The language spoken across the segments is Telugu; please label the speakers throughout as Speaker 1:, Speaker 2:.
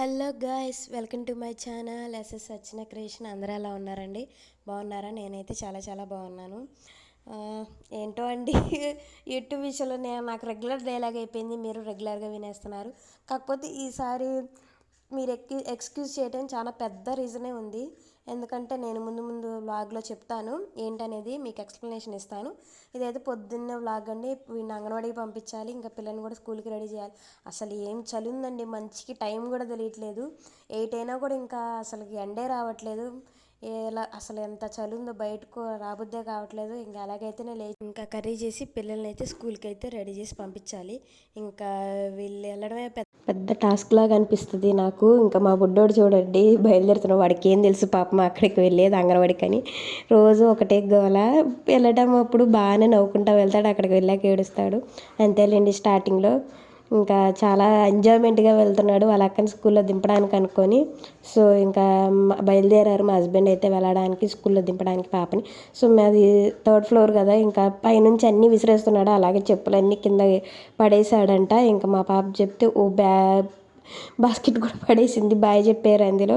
Speaker 1: Hello guys welcome to my channel. SS వచ్చిన క్రియేషన్. అందరూ ఎలా ఉన్నారండి? బాగున్నారా? నేనైతే చాలా చాలా బాగున్నాను. ఏంటో అండి? యూట్యూబ్ విషయంలో నేను నాకు రెగ్యులర్ డైలాగ్ అయిపోయింది. మీరు రెగ్యులర్గా వినేస్తున్నారు. కాకపోతే ఈసారి మీరు ఎక్కి ఎక్స్క్యూజ్ చేయడం చాలా పెద్ద రీజనే ఉంది. ఎందుకంటే నేను ముందు ముందు వ్లాగ్లో చెప్తాను ఏంటనేది మీకు ఎక్స్ప్లెనేషన్ ఇస్తాను. ఇదైతే పొద్దున్న వ్లాగ్ అండి. వీడిని అంగన్వాడికి పంపించాలి. ఇంకా పిల్లల్ని కూడా స్కూల్కి రెడీ చేయాలి. అసలు ఏం చలి ఉందండి మంచికి టైం కూడా తెలియట్లేదు. ఎయిట్ అయినా కూడా ఇంకా అసలు ఎండే రావట్లేదు. ఎలా అసలు ఎంత చలిందో బయటకు రాబుద్దే కావట్లేదు. ఇంకా అలాగైతేనే లే ఇంకా కర్రీ చేసి పిల్లల్ని అయితే స్కూల్కి అయితే రెడీ చేసి పంపించాలి. ఇంకా వీళ్ళు వెళ్ళడమే పెద్ద పెద్ద టాస్క్ లాగా అనిపిస్తుంది నాకు. ఇంకా మా బుడ్డోడు చూడండి బయలుదేరుతున్నాడు. వాడికి ఏం తెలుసు పాపం. అక్కడికి వెళ్ళేది అంగన్వాడికి అని రోజు ఒకటే గోల. వెళ్ళడం అప్పుడు బాగానే నవ్వుకుంటా వెళ్తాడు. అక్కడికి వెళ్ళాక ఏడుస్తాడు. అంతేలేండి స్టార్టింగ్లో. ఇంకా చాలా ఎంజాయ్మెంట్గా వెళ్తున్నాడు. వాళ్ళ అక్కని స్కూల్లో దింపడానికి అనుకొని. సో ఇంకా బయలుదేరారు మా హస్బెండ్ అయితే వెళ్ళడానికి స్కూల్లో దింపడానికి పాపని. సో మాది థర్డ్ ఫ్లోర్ కదా. ఇంకా పైనుంచి అన్నీ విసిరేస్తున్నాడు. అలాగే చెప్పులన్నీ కింద పడేశాడంట. ఇంకా మా పాప చెప్తే ఓ బ్యాగ్ బాస్కెట్ కూడా పడేసింది. బాయ్ చెప్పారు అందులో.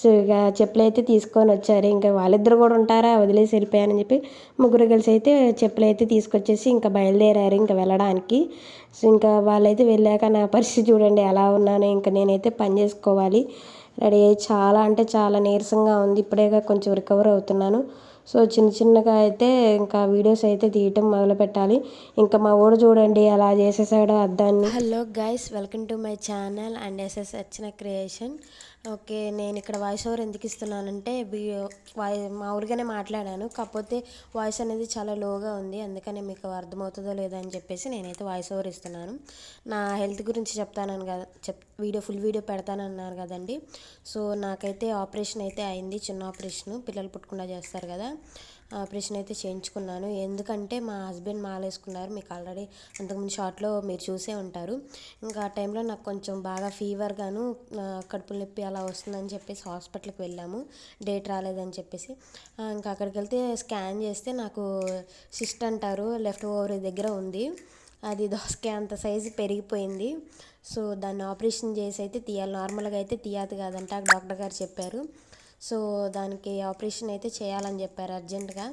Speaker 1: సో ఇక చెప్పులు అయితే తీసుకొని వచ్చారు. ఇంకా వాళ్ళిద్దరు కూడా ఉంటారా? వదిలేసి వెళ్ళిపోయానని చెప్పి ముగ్గురు కలిసి అయితే చెప్పులు అయితే తీసుకొచ్చేసి ఇంకా బయలుదేరారు ఇంకా వెళ్ళడానికి. సో ఇంకా వాళ్ళైతే వెళ్ళాక నా పరిస్థితి చూడండి. ఎలా ఉన్నాను ఇంకా నేనైతే పని చేసుకోవాలి. రెడీ అయ్యి చాలా అంటే చాలా నీరసంగా ఉంది. ఇప్పుడేగా కొంచెం రికవర్ అవుతున్నాను. సో చిన్న చిన్నగా అయితే ఇంకా వీడియోస్ అయితే తీయటం మొదలు పెట్టాలి. ఇంకా మా ఊరు చూడండి అలా చేసేసాడో అద్దాన్ని. Hello guys welcome to my channel and SS వచ్చిన క్రియేషన్. ఓకే నేను ఇక్కడ వాయిస్ ఓవర్ ఎందుకు ఇస్తున్నానంటే వాయి మామూలుగానే మాట్లాడాను కాకపోతే వాయిస్ అనేది చాలా లోగా ఉంది అందుకనే మీకు అర్థమవుతుందో లేదో అని చెప్పేసి నేనైతే వాయిస్ ఓవర్ ఇస్తున్నాను. నా హెల్త్ గురించి చెప్తానని కదా చెప్ వీడియో ఫుల్ వీడియో పెడతానన్నారు కదండి. సో నాకైతే ఆపరేషన్ అయితే అయింది చిన్న ఆపరేషన్ పిల్లలు పుట్టకుండా చేస్తారు కదా. ఆపరేషన్ అయితే చేయించుకున్నాను. ఎందుకంటే మా హస్బెండ్ మాలేసుకున్నారు. మీకు ఆల్రెడీ అంతకుముందు షార్ట్లో మీరు చూసే ఉంటారు. ఇంకా ఆ టైంలో నాకు కొంచెం బాగా ఫీవర్ గాను కడుపు నొప్పి అలా వస్తుందని చెప్పేసి హాస్పిటల్కి వెళ్ళాము. డేట్ రాలేదని చెప్పేసి. ఇంకా అక్కడికి వెళ్తే స్కాన్ చేస్తే నాకు సిస్ట్ అంటారు లెఫ్ట్ ఓవర్ దగ్గర ఉంది. అది దోసకాయ అంత సైజు పెరిగిపోయింది. సో దాన్ని ఆపరేషన్ చేసి అయితే తీయాలి. నార్మల్గా అయితే తీయదు కాదంట. డాక్టర్ గారు చెప్పారు. సో దానికి ఆపరేషన్ అయితే చేయాలని చెప్పారు అర్జెంటుగా.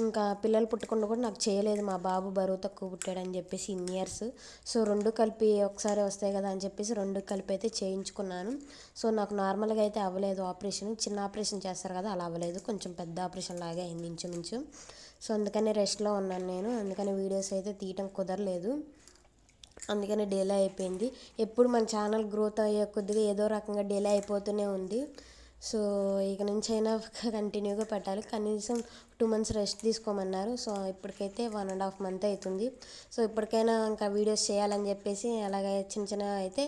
Speaker 1: ఇంకా పిల్లలు పుట్టకుండా కూడా నాకు చేయలేదు. మా బాబు బరువు తక్కువ పుట్టాడని చెప్పేసి ఇన్ ఇయర్స్. సో రెండు కలిపి ఒకసారి వస్తాయి కదా అని చెప్పేసి రెండు కలిపి అయితే చేయించుకున్నాను. సో నాకు నార్మల్గా అయితే అవ్వలేదు ఆపరేషన్. చిన్న ఆపరేషన్ చేస్తారు కదా అలా అవ్వలేదు. కొంచెం పెద్ద ఆపరేషన్ లాగే అయింది ఇంచుమించు. సో అందుకని రెస్ట్లో ఉన్నాను నేను. అందుకని వీడియోస్ అయితే తీయటం కుదరలేదు. అందుకని డిలే అయిపోయింది. ఎప్పుడు మన ఛానల్ గ్రోత్ అయ్యే కొద్దిగా ఏదో రకంగా డిలే అయిపోతూనే ఉంది. సో ఇక నుంచి అయినా కంటిన్యూగా పెట్టాలి. కనీసం టూ మంత్స్ రెస్ట్ తీసుకోమన్నారు. సో ఇప్పటికైతే వన్ అండ్ హాఫ్ మంత్ అవుతుంది. సో ఇప్పటికైనా ఇంకా వీడియోస్ చేయాలని చెప్పేసి అలాగే చిన్న చిన్న అయితే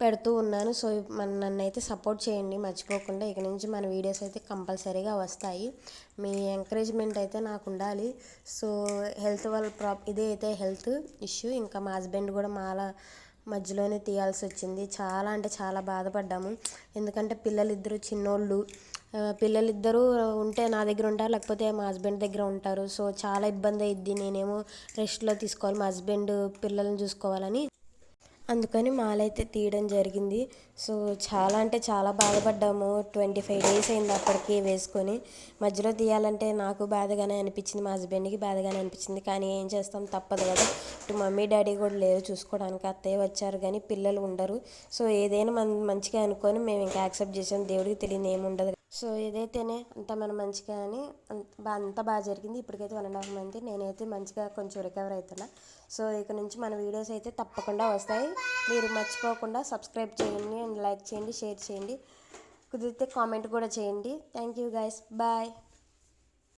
Speaker 1: పెడుతూ ఉన్నాను. సో నన్ను అయితే సపోర్ట్ చేయండి మర్చిపోకుండా. ఇక నుంచి మన వీడియోస్ అయితే కంపల్సరీగా వస్తాయి. మీ ఎంకరేజ్మెంట్ అయితే నాకు ఉండాలి. సో హెల్త్ వల్ల ప్రాబ్ ఇదే అయితే హెల్త్ ఇష్యూ. ఇంకా మా హస్బెండ్ కూడా మాలా మధ్యలోనే తీయాల్సి వచ్చింది చాలా అంటే చాలా బాధపడ్డాము. ఎందుకంటే పిల్లలిద్దరూ చిన్నోళ్ళు. పిల్లలిద్దరూ ఉంటే నా దగ్గర ఉంటారు లేకపోతే మా హస్బెండ్ దగ్గర ఉంటారు. సో చాలా ఇబ్బంది అయింది నేనేమో రెస్ట్లో తీసుకోవాలి మా హస్బెండ్ పిల్లల్ని చూసుకోవాలని. అందుకని మాలైతే తీయడం జరిగింది. సో చాలా అంటే చాలా బాధపడ్డాము. ట్వంటీ ఫైవ్ డేస్ అయింది అప్పటికి వేసుకొని. మధ్యలో తీయాలంటే నాకు బాధగానే అనిపించింది మా హస్బెండ్కి బాధగానే అనిపించింది. కానీ ఏం చేస్తాం తప్పదు కదా. ఇటు మమ్మీ డాడీ కూడా లేరు చూసుకోవడానికి అత్తయ్య వచ్చారు కానీ పిల్లలు ఉండరు. సో ఏదైనా మన మంచిగా అనుకొని మేము ఇంకా యాక్సెప్ట్ చేసాం దేవుడికి తెలియని ఏముండదు సో ఏదైతేనే అంత మన మంచిగా అని అంత బాగా జరిగింది. ఇప్పటికైతే వన్ అండ్ హాఫ్ మంత్ నేనైతే మంచిగా కొంచెం రికవర్ అవుతున్నా సో ఇక నుంచి మన వీడియోస్ అయితే తప్పకుండా వస్తాయి. మీరు మర్చిపోకుండా సబ్స్క్రైబ్ చేయండి. అండ్ లైక్ చేయండి షేర్ చేయండి. కుదిరితే కామెంట్ కూడా చేయండి. Thank you guys bye